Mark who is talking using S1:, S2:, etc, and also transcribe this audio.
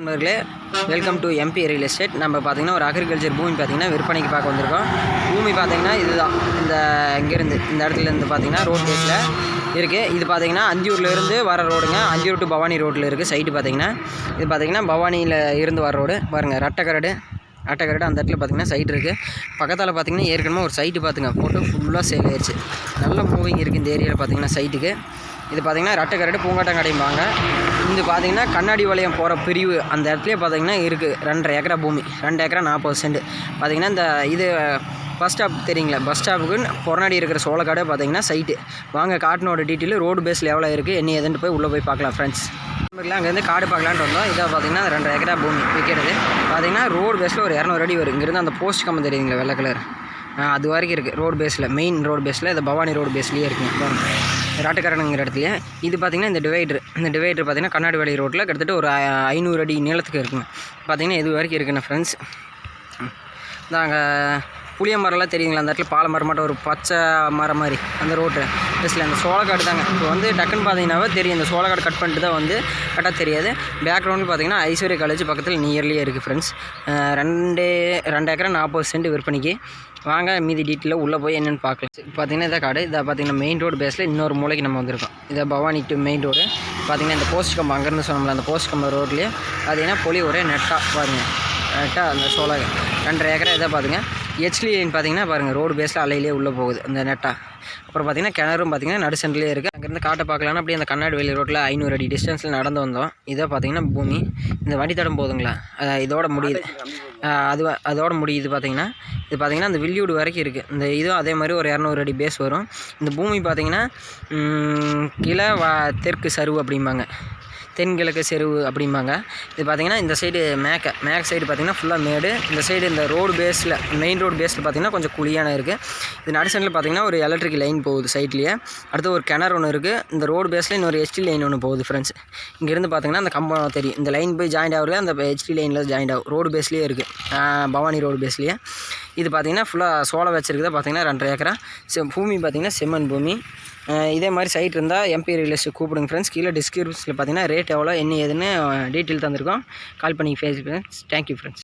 S1: நண்பர்களே welcome to MP real estate நம்ம பார்த்தீங்கன்னா ஒரு அக்ரிகல்ச்சர் பூமி பார்த்தீங்கன்னா விற்பனைக்கு பார்க்க வந்திருக்கோம். பூமி பார்த்தீங்கன்னா இதுதான். இந்த இங்கேருந்து இந்த இடத்துல இருந்து பார்த்தீங்கன்னா ரோட் பேஸில் இருக்குது இது பார்த்திங்கன்னா அந்தியூர்லேருந்து வர ரோடுங்க அந்தியூர் டு பவானி ரோட்டில் இருக்குது சைட்டு பார்த்திங்கன்னா இது பார்த்தீங்கன்னா பவானியில் இருந்து வர ரோடு பாருங்கள் ரட்டக்கரடு அட்டக்கரடு அந்த இடத்துல பார்த்தீங்கன்னா சைட் இருக்குது பக்கத்தில் பார்த்தீங்கன்னா ஏற்கனவே ஒரு சைட்டு பார்த்துங்க ஃபோட்டோ ஃபுல்லாக சேல் ஆயிடுச்சு நல்ல மூவிங் இருக்குது இந்த ஏரியாவில் பார்த்தீங்கன்னா சைட்டுக்கு இது பார்த்தீங்கன்னா ரட்டக்கரடு பூங்காட்டங்கடைம்பாங்க இது பார்த்தீங்கன்னா கண்ணாடி வளையம் போகிற பிரிவு அந்த இடத்துலயே பார்த்தீங்கன்னா இருக்குது ரெண்டரை ஏக்கரா பூமி. ரெண்டு ஏக்கரா நாற்பது சென்ட் பார்த்திங்கன்னா இந்த இது பஸ் ஸ்டாப் தெரியுங்களா? பஸ் ஸ்டாப்புக்கு புறநாடி இருக்கிற சோளக்காடே பார்த்தீங்கன்னா சைட்டு வாங்க காட்டினோட டீட்டெயில் ரோடு பேஸில் எவ்வளோ இருக்குது என்ன ஏதுன்ட்டு போய் உள்ளே போய் பார்க்கலாம் ஃப்ரெண்ட்ஸ் அங்கேருந்து காடு பார்க்கலான்ட்டு வந்தோம். இதை பார்த்தீங்கன்னா ரெண்டு ஏக்கரா பூமி விற்கிறது. பார்த்தீங்கன்னா ரோடு பேஸில் ஒரு இரநூறு அடி வரும். இங்கேருந்து அந்த போஸ்ட் கம்பம் தெரியுதுங்களா வெள்ளை கலர் அது வரைக்கும் இருக்குது ரோடு பேஸில் மெயின் ரோடு பேஸில் இது பவானி ரோடு பேஸ்லேயே இருக்குங்க. பாருங்கள் ராட்டுக்காரனுங்கிற இடத்துல இது பார்த்திங்கன்னா இந்த டிவைடர் இந்த டிவைடர் பார்த்திங்கன்னா கண்ணாடி வேலை ரோட்டில் கிட்டத்தட்ட ஒரு ஐநூறு அடி நீளத்துக்கு இருக்குங்க. பார்த்திங்கன்னா இது வரைக்கும் இருக்குண்ணா ஃப்ரெண்ட்ஸ் நாங்கள் புளிய மரம்லாம் தெரியுங்களா? அந்த இடத்துல பாலை மரம் மட்டும் ஒரு பச்சை மரம் மாதிரி அந்த ரோட்டு பஸ்ஸில் அந்த சோளக்காடு தாங்க. இப்போ வந்து டக்குன்னு பார்த்தீங்கன்னாவே தெரியும். இந்த சோளக்காடு கட் பண்ணிட்டு தான் வந்து கரெக்டாக தெரியாது. பேக்ரவுண்டில் பார்த்தீங்கன்னா ஐஸ்வர்யா காலேஜ் பக்கத்தில் நியர்லியே இருக்குது ஃப்ரெண்ட்ஸ் ரெண்டு ரெண்டு ஏக்கரா நாற்பது சென்ட் விற்பனைக்கு. வாங்க மீதி டீட்டெயிலாக உள்ளே போய் என்னென்னு பார்க்கலாம். இப்போ பார்த்தீங்கன்னா இதை காடு. இதை பார்த்தீங்கன்னா மெயின் ரோடு பேஸில் இன்னொரு மூலைக்கு நம்ம வந்திருக்கோம். இதை பவானி டு மெயின் ரோடு பார்த்தீங்கன்னா இந்த போஸ்ட் கம்பம் அங்கேருந்து சொன்னோம்ல அந்த போஸ்ட் கம்பம் ரோட்லேயே பார்த்தீங்கன்னா பொலி ஒரே நெட்டாக பாருங்கள் நெட்டாக அந்த சோளம் ரெண்டரை ஏக்கரா இதை பார்த்துங்க ஹெச்லி லைன் பார்த்தீங்கன்னா பாருங்கள் ரோடு பேஸில் அலையிலே உள்ளே போகுது அந்த நெட்டாக அப்புறம் பார்த்தீங்கன்னா கிணறும் பார்த்தீங்கன்னா நடு சென்டர்லேயே இருக்குது அங்கேருந்து காட்டை பார்க்கலான்னா அப்படியே அந்த கண்ணாடி வேலி ரோட்டில் ஐநூறு அடி டிஸ்டன்ஸில் நடந்து வந்தோம். இதை பார்த்தீங்கன்னா பூமி இந்த வண்டி தடம் போதுங்களா இதோட முடியுது. அது அதோட முடியுது பார்த்தீங்கன்னா இது பார்த்தீங்கன்னா அந்த வில்லியூடு வரைக்கும் இருக்குது இந்த இதுவும் அதே மாதிரி ஒரு இரநூறு அடி பேஸ் வரும். இந்த பூமி பார்த்தீங்கன்னா கிழ வ தெற்கு சருவு அப்படிம்பாங்க. தென்கிழக்கு செருவு அப்படிம்பாங்க. இது பார்த்தீங்கன்னா இந்த சைடு மேக்க மேக் சைடு பார்த்தீங்கன்னா ஃபுல்லாக மேடு. இந்த சைடு இந்த ரோடு பேஸில் மெயின் ரோடு பேஸில் பார்த்தீங்கன்னா கொஞ்சம் குழியான இருக்குது இது நடு சைடில் பார்த்தீங்கன்னா ஒரு எலக்ட்ரிக் லைன் போகுது சைட்லேயே அடுத்து ஒரு கிணறு ஒன்று இருக்குது இந்த ரோடு பேஸில் இன்னொரு ஹெச்டி லைன் ஒன்று போகுது ஃப்ரெண்ட்ஸ் இங்கேருந்து பார்த்தீங்கன்னா அந்த கம்பம் தெரியும். இந்த லைன் போய் ஜாயிண்ட் ஆகுறது அந்த ஹெச்டி லைனில் ஜாயின்ட் ஆகும். ரோடு பேஸ்லேயே இருக்குது பவானி ரோடு பேஸ்லேயே இது பார்த்தீங்கன்னா ஃபுல்லாக சோளம் வச்சிருக்குது. பார்த்தீங்கன்னா ரெண்டரை ஏக்கரா. செ பூமி பார்த்தீங்கன்னா செம்மண் பூமி. இதே மாதிரி சைட் இருந்தால் எம்பி ரியலிஸ்ட் கூப்பிடுங்க ஃப்ரெண்ட்ஸ் கீழே டிஸ்கிரிப்ஷனில் பார்த்தீங்கன்னா ரேட் எவ்வளோ என்ன ஏதுன்னு டீட்டெயில் தந்திருக்கோம். கால் பண்ணி ஃபேஸ் ஃப்ரெண்ட்ஸ் தேங்க்யூ ஃப்ரெண்ட்ஸ்